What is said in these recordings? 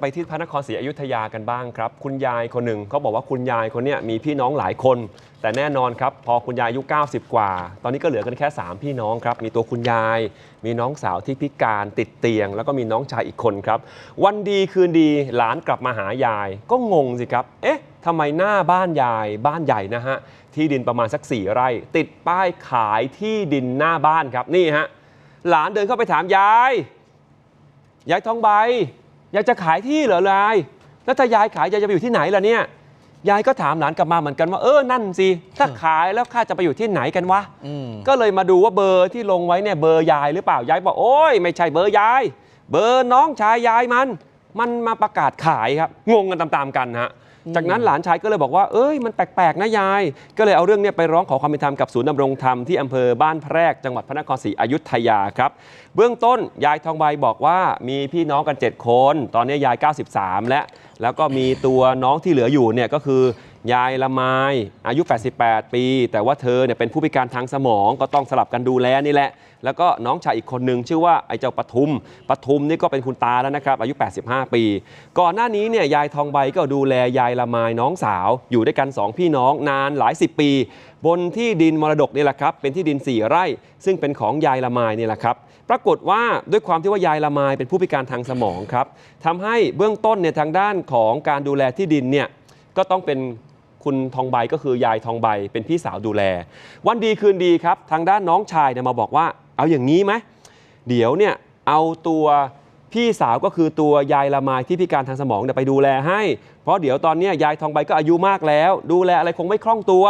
ไปที่พระนครศรีอยุธยากันบ้างครับ คุณยายคนหนึ่งเขาบอกว่าคุณยายคนเนี้ยมีพี่น้องหลายคน แต่แน่นอนครับ พอคุณยายอายุ 90 กว่า ตอนนี้ก็เหลือกันแค่ 3 พี่น้องครับ มีตัวคุณยาย มีน้องสาวที่พิการติดเตียง แล้วก็มีน้องชายอีกคนครับ วันดีคืนดีหลานกลับมาหายาย ก็งงสิครับ เอ๊ะทำไมหน้าบ้านยายบ้านใหญ่นะฮะที่ดินประมาณสักสี่ไร่ ติดป้ายขายที่ดินหน้าบ้านครับนี่ฮะหลานเดินเข้าไปถามยายยายทองใบ อยากจะขายที่เหรอยาย แล้วถ้ายายขายยายจะไปอยู่ที่ไหนล่ะเนี่ย ยายก็ถามหลานกลับมาเหมือนกันว่าเออนั่นสิ ถ้าขายแล้วข้าจะไปอยู่ที่ไหนกันวะ อืมก็เลยมาดูว่าเบอร์ที่ลงไว้เนี่ยเบอร์ยายหรือเปล่า ยายบอกโอ้ยไม่ใช่เบอร์ยาย เบอร์น้องชายยายมัน มันมาประกาศขายครับงงกันตามๆกันฮะจากนั้นหลานชายก็เลยบอกว่าเอ้ยมันแปลกๆนะยาย ก็เลยเอาเรื่องเนี้ไปร้องขอความเป็นธรรมกับศูนย์ดำรงธรรมที่อำเภอบ้านแพรกจังหวัดพระนครศรีอยุธยาครับ เบื้องต้นยายทองใบบอกว่ามีพี่น้องกัน 7 คน ตอนนี้ยาย 93 แล้วแล้วก็มีตัวน้องที่เหลืออยู่เนี่ยก็คือ ยายละไมอายุ 88 ปี แต่ว่าเธอเนี่ยเป็นผู้พิการทางสมองก็ต้องสลับกันดูแลนี่แหละ แล้วก็น้องชายอีกคนหนึ่งชื่อว่าไอ้เจ้าปทุมปทุมนี่ก็เป็นคุณตาแล้วนะครับ อายุ 85 ปี ก่อนหน้านี้เนี่ยยายทองใบก็ดูแลยายละไมน้องสาวอยู่ด้วยกัน 2 พี่น้องนานหลาย 10 ปี บนที่ดินมรดกนี่แหละครับ เป็นที่ดิน 4 ไร่ ซึ่งเป็นของยายละไมนี่แหละครับปรากฏว่าด้วยความที่ว่ายายละไมเป็นผู้พิการทางสมองครับทำให้เบื้องต้นเนี่ยทางด้านของการดูแลที่ดินเนี่ยก็ต้องเป็น คุณทองใบก็คือยายทองใบเป็นพี่สาวดูแล วันดีคืนดีครับ ทางด้านน้องชายเนี่ยมาบอกว่า เอาอย่างนี้ไหมเดี๋ยวเนี่ยเอาตัวพี่สาวก็คือตัวยายละไมายที่พิการทางสมองเนี่ยไปดูแลให้ เพราะเดี๋ยวตอนเนี้ยยายทองใบก็อายุมากแล้ว ดูแลอะไรคงไม่คล่องตัว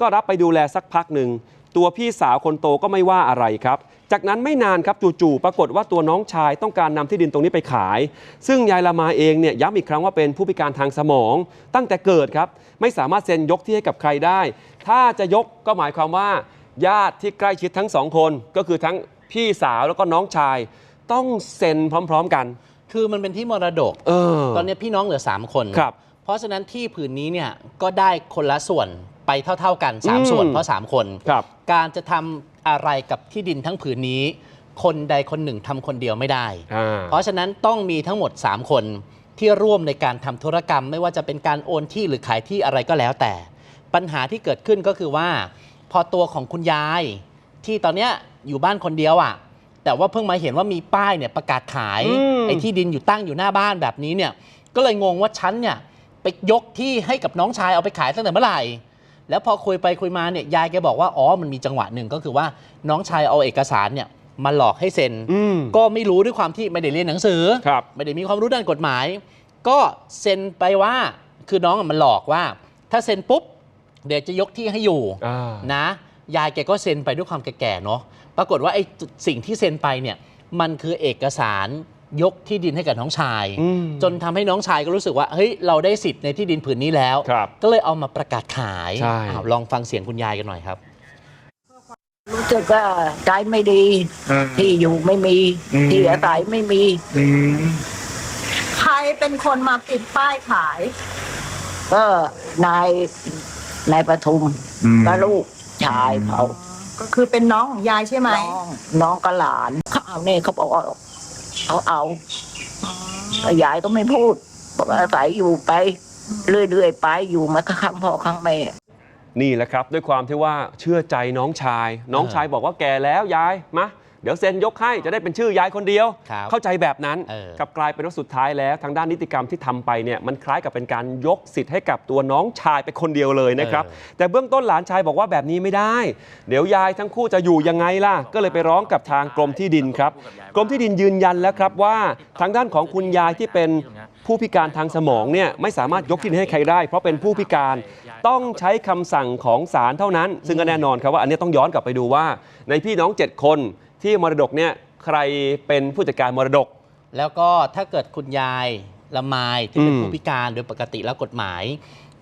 ก็รับไปดูแลสักพักหนึ่งตัวพี่สาวคนโตก็ไม่ว่าอะไรครับ จากนั้นไม่นานครับจู่ๆปรากฏว่าตัวน้องชายต้องการนำที่ดินตรงนี้ไปขาย ซึ่งยายละมาเองเนี่ยย้ำอีกครั้งว่าเป็นผู้พิการทางสมอง ตั้งแต่เกิดครับ ไม่สามารถเซ็นยกที่ให้กับใครได้ ถ้าจะยกก็หมายความว่า ญาติที่ใกล้ชิดทั้งสองคน ก็คือทั้งพี่สาวแล้วก็น้องชาย ต้องเซ็นพร้อม ๆกัน คือมันเป็นที่มรดกเออตอนนี้พี่น้องเหลือ 3 คนครับเพราะฉะนั้นที่ผืนนี้เนี่ยก็ได้คนละส่วนไปเท่า ๆกันอืม3ส่วนเพราะ 3 คนครับการจะทำ อะไรกับที่ดินทั้งผืนนี้ คนใดคนหนึ่งทำคนเดียวไม่ได้ อ่า เพราะฉะนั้นต้องมีทั้งหมด 3 คนที่ร่วมในการทำธุรกรรม ไม่ว่าจะเป็นการโอนที่หรือขายที่อะไรก็แล้วแต่ ปัญหาที่เกิดขึ้นก็คือว่า พอตัวของคุณยาย ที่ตอนเนี้ยอยู่บ้านคนเดียวอะ่ะ แต่ว่าเพิ่งมาเห็นว่ามีป้ายเนี่ยประกาศขายอืม ไอ้ที่ดินอยู่ตั้งอยู่หน้าบ้านแบบนี้เนี่ยก็เลยงงว่าฉันเนี่ยไปยกที่ให้กับน้องชายเอาไปขายตั้งแต่เมื่อไหร่ แล้วพอคุยไปคุยมาเนี่ยยายแกบอกว่าอ๋อมันมีจังหวะหนึ่งก็คือว่าน้องชายเอาเอกสารเนี่ยมาหลอกให้เซ็นอืมก็ไม่รู้ด้วยความที่ไม่ได้เรียนหนังสือครับไม่ได้มีความรู้ด้านกฎหมาย ก็เซ็นไปว่าคือน้องอะมันหลอกว่า ถ้าเซ็นปุ๊บ เดี๋ยวจะยกที่ให้อยู่อ่านะ ยายแกก็เซ็นไปด้วยความแก่ๆเนาะปรากฏว่าไอ้สิ่งที่เซ็นไปเนี่ยมันคือเอกสาร ยกที่ดินให้กับน้องชายอืมจนทำให้น้องชายก็รู้สึกว่าเฮ้ยเราได้สิทธิ์ในที่ดินผืนนี้แล้วครับก็เลยเอามาประกาศขายใช่อ้าวลองฟังเสียงคุณยายกันหน่อยครับรู้สึกว่าใจไม่ดีอ่าที่อยู่ไม่มีอืมที่อาศัยไม่มีอืมใครเป็นคนมาปิดป้ายขาย ก็นายนายปทุมอืมก็ลูกชายเขา ก็คือเป็นน้องของยายใช่ไหมน้องน้องกับหลานเขาเอาเนี่ยเขาบอกว่า เขาเอาแต่ยายก็ไม่พูดบอกว่าอาศัยอยู่ไป เรื่อยๆไปอยู่มาข้างพ่อข้างแม่นี่แหละครับ ด้วยความที่ว่าเชื่อใจน้องชาย น้องชายบอกว่าแก่แล้วยายมา เดี๋ยวเซ็นยกให้จะได้เป็นชื่อยายคนเดียว ครับเข้าใจแบบนั้นเออกลับกลายเป็นว่าสุดท้ายแล้ว ทางด้านนิติกรรมที่ทำไปเนี่ยมันคล้ายกับเป็นการยกสิทธิ์ให้กับตัวน้องชายไปคนเดียวเลยนะครับ แต่เบื้องต้นหลานชายบอกว่าแบบนี้ไม่ได้ เดี๋ยวยายทั้งคู่จะอยู่ยังไงล่ะ ก็เลยไปร้องกับทางกรมที่ดินครับ กรมที่ดินยืนยันแล้วครับว่าทางด้านของคุณยายที่เป็นผู้พิการทางสมองเนี่ยไม่สามารถยกที่ดินให้ใครได้ เพราะเป็นผู้พิการต้องใช้คำสั่งของศาลเท่านั้น ซึ่งก็แน่นอนครับว่าอันนี้ต้องย้อนกลับไปดูว่า ในพี่น้อง 7 คน ที่มรดกเนี่ยใครเป็นผู้จัดการมรดก แล้วก็ถ้าเกิดคุณยายละไมายที่เป็นอืมผู้พิการโดยปกติแล้วกฎหมาย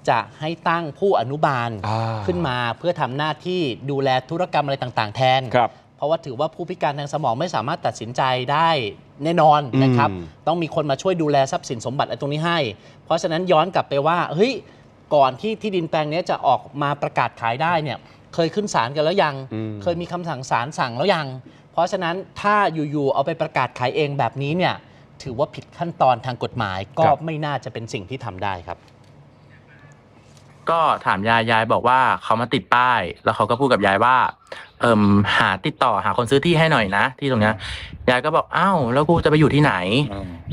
จะให้ตั้งผู้อนุบาลอ่า ขึ้นมาเพื่อทำหน้าที่ดูแลธุรกรรมอะไรต่างๆ แทน ครับ เพราะว่าถือว่าผู้พิการทางสมองไม่สามารถตัดสินใจได้แน่นอนนะครับ อืมต้องมีคนมาช่วยดูแลทรัพย์สินสมบัติอะไรตรงนี้ให้ เพราะฉะนั้นย้อนกลับไปว่าเฮ้ยก่อนที่ที่ดินแปลงเนี้ยจะออกมาประกาศขายได้เนี่ย เคยขึ้นศาลกันแล้วยัง อืม เคยมีคำสั่งศาลสั่งแล้วยัง เพราะฉะนั้นถ้าอยู่ๆเอาไปประกาศขายเองแบบนี้เนี่ยถือว่าผิดขั้นตอนทางกฎหมายก็ครับไม่น่าจะเป็นสิ่งที่ทำได้ครับ ก็ถามยายยายบอกว่าเขามาติดป้าย แล้วเขาก็พูดกับยายว่า เอิมหาติดต่อหาคนซื้อที่ให้หน่อยนะ ที่ตรงเนี้ยยายก็บอกอ้าวแล้วกูจะไปอยู่ที่ไหน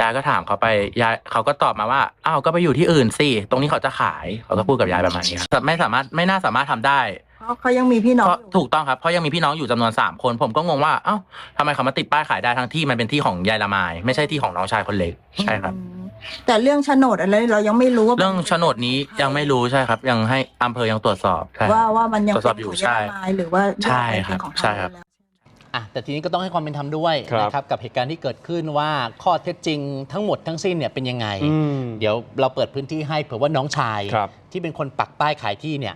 ยายก็ถามเขาไปยายเขาก็ตอบมาว่าอ้าวก็ไปอยู่ที่อื่นสิตรงนี้เขาจะขายเขาก็พูดกับยายประมาณนี้ครับแต่ไม่สามารถไม่น่าสามารถทำได้ เพราะเขายังมีพี่น้องเพราะอยู่ถูกต้องครับเพราะยังมีพี่น้องอยู่จำนวนสามคน ผมก็งงว่าเอ้าทำไมเขามาติดป้ายขายได้ทั้งที่มันเป็นที่ของยายละไมไม่ใช่ที่ของน้องชายคนเล็กใช่ครับ อืมแต่เรื่องโฉนดอะไรเรายังไม่รู้ว่าเรื่องโฉนดนี้ยังไม่รู้ใช่ครับ ยังให้อำเภอยังตรวจสอบใช่ ว่าว่ามันยังตรวจสอบอยู่เป็นขงใช่ยาลายหรือว่าใช่เป็นครับของเขาใช่ครับ แล้ว อะแต่ทีนี้ก็ต้องให้ความเป็นธรรมด้วยครับ นะครับกับเหตุการณ์ที่เกิดขึ้นว่าข้อเท็จจริงทั้งหมดทั้งสิ้นเนี่ยเป็นยังไง อืม เดี๋ยวเราเปิดพื้นที่ให้เผื่อว่าน้องชาย ครับที่เป็นคนปักป้ายขายที่เนี่ย